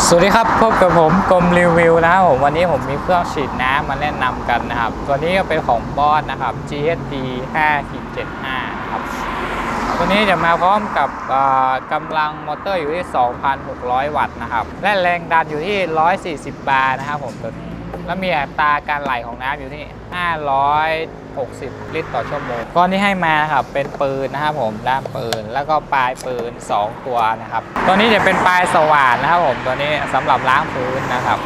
สวัสดีครับพบกับผมกรมรีวิวนะครับผมวันนี้ผมมีเครื่องฉีดน้ำมาแนะนำกันนะครับ ตัวนี้ก็เป็นของบอสนะครับ GSD 5.75ครับตัวนี้จะมาพร้อมกับกำลังมอเตอร์อยู่ที่ 2,600 วัตต์นะครับ และแรงดันอยู่ที่ 140 บาร์นะครับผมตัวนี้ แล้วมีอัตราการไหลของน้ำอยู่ที่ 560 ลิตรต่อชั่วโมงก้อนที่ให้มานะครับเป็นปืนนะครับผมด้ามปืนแล้วก็ปลายปืน 2 ตัวนะครับตัวนี้จะเป็นปลายสว่านนะครับผมตัวนี้สำหรับล้างพื้นนะครับ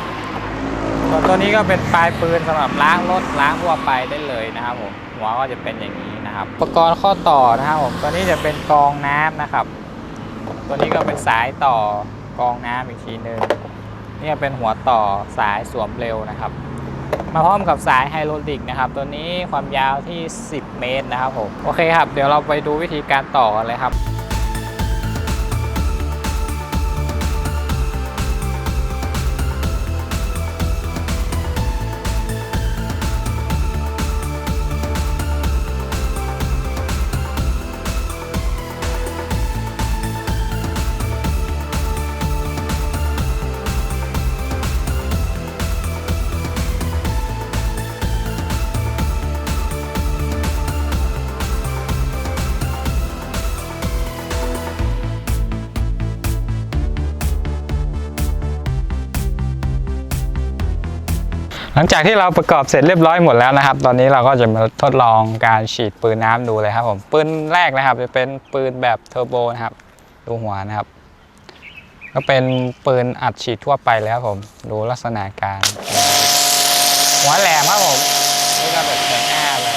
ส่วนตัวนี้ก็เป็นปลายปืนสำหรับล้างรถล้างทั่วไปได้เลยนะครับผมหัวก็จะเป็นอย่างนี้นะครับอุปกรณ์ข้อต่อนะครับผมตัวนี้จะเป็นกรองน้ำนะครับ ตัวนี้ก็เป็นสายต่อกองน้ำอีกทีหนึ่ง นี่เป็นหัวต่อสายสวมเร็วนะครับ มาพร้อมกับสายไฮโดรลิกนะครับ ตัวนี้ความยาวที่ 10 เมตรนะครับผม โอเคครับ เดี๋ยวเราไปดูวิธีการต่อกันเลยครับ หลังจากที่เราประกอบเสร็จเรียบร้อยหมดแล้วนะครับ ตอนนี้เราก็จะมาทดลองการฉีดปืนน้ำดูเลยครับผมปืนแรกนะครับ จะเป็นปืนแบบเทอร์โบนะครับ ดูหัวนะครับ ก็เป็นปืนอัดฉีดทั่วไปเลยครับผม ดูลักษณะการ หัวแหลมครับผมนี่ก็แบบแบบหน้าเลย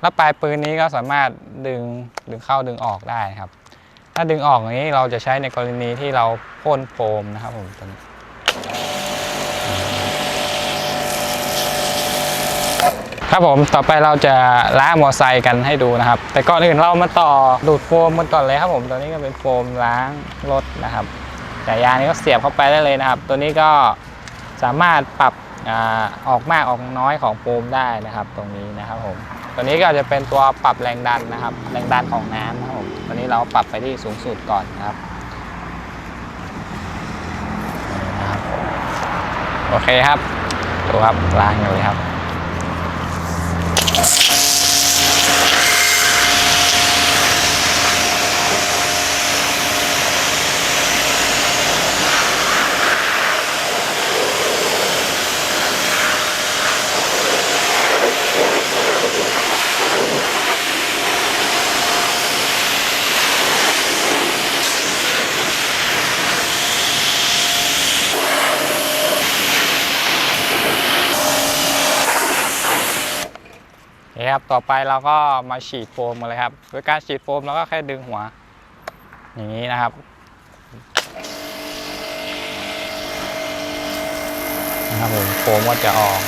แล้วปลายปืนนี้ก็สามารถดึงดึงเข้าดึงออกได้ครับ ถ้าดึงออกอย่างนี้เราจะใช้ในกรณีที่เราพ่นโฟมนะครับผมตัวนี้ครับผมต่อไปเราจะล้างมอไซค์กันให้ดูนะครับ แต่ก่อนอื่นเรามาต่อดูดโฟมกันก่อนเลยครับผมตัวนี้ก็เป็นโฟมล้างรถนะครับแต่ยางนี้ก็เสียบเข้าไปได้เลยนะครับ ตัวนี้ก็สามารถปรับอออกมากออกน้อยของโฟมได้นะครับ ตรงนี้นะครับผม ตัวนี้ก็จะเป็นตัวปรับแรงดันนะครับ แรงดันของน้ำนะครับผมตัวนี้เราปรับไปที่สูงสุดก่อนนะครับโอเคครับดูครับล้างเลยครับ นี่ครับต่อไปเราก็มาฉีดโฟมกันเลยครับโดยการฉีดโฟมเราก็แค่ดึงหัว อย่างนี้นะครับนะครับผมโฟมก็จะออก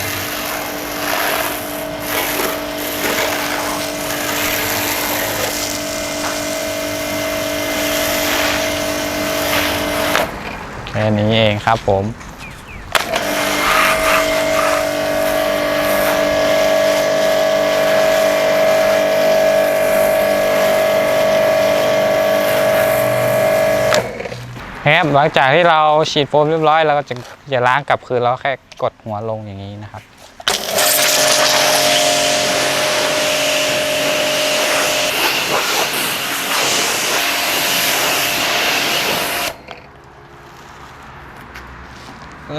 แค่นี้เองครับผม ครับหลังจากที่เราฉีดโฟมเรียบร้อยเราก็จะจะล้างกลับคืนแล้วแค่กดหัวลงอย่างนี้นะครับ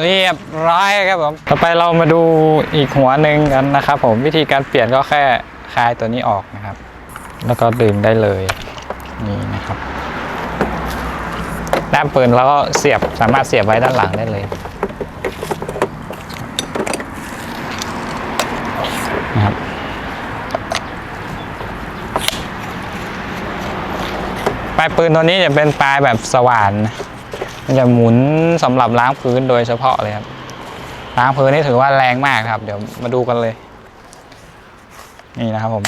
เรียบร้อยครับผมต่อไปเรามาดูอีกหัวหนึ่งกันนะครับผมวิธีการเปลี่ยนก็แค่คลายตัวนี้ออกนะครับ แล้วก็ดึงได้เลยนี่นะครับ ด้ามปืนแล้วก็เสียบสามารถเสียบไว้ด้านหลังได้เลยนะครับปลายปืนตัวนี้จะเป็นปลายแบบสว่านมันจะหมุนสำหรับล้างพื้นโดยเฉพาะเลยครับล้างพื้นนี่ถือว่าแรงมากครับ เดี๋ยวมาดูกันเลย นี่นะครับผม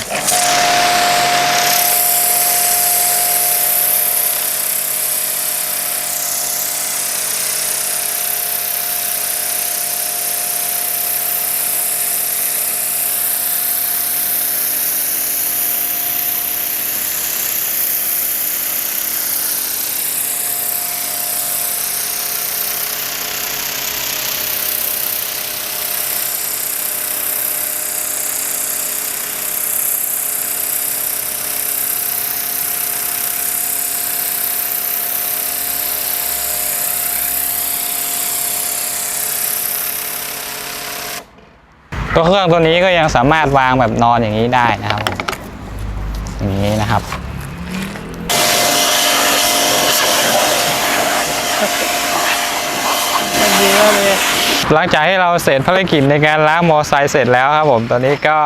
ก็เครื่องตัวนี้ก็ยังสามารถวางแบบนอนอย่างนี้ได้นะครับผมอย่างนี้นะครับเยอะเลยหลังจากที่เราเสร็จภารกิจในการล้างมอไซค์เสร็จแล้วครับผมตอนนี้ก็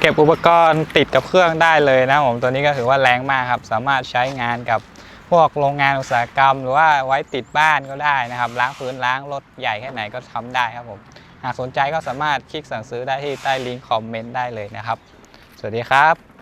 เก็บอุปกรณ์ติดกับเครื่องได้เลยนะครับผมตัวนี้ก็ถือว่าแรงมากครับ สามารถใช้งานกับพวกโรงงานอุตสาหกรรม หรือว่าไว้ติดบ้านก็ได้นะครับ ล้างพื้นล้างรถใหญ่แค่ไหนก็ทำได้ครับผมหากสนใจก็สามารถคลิกสั่งซื้อได้ที่ใต้ลิงก์คอมเมนต์ได้เลยนะครับ สวัสดีครับ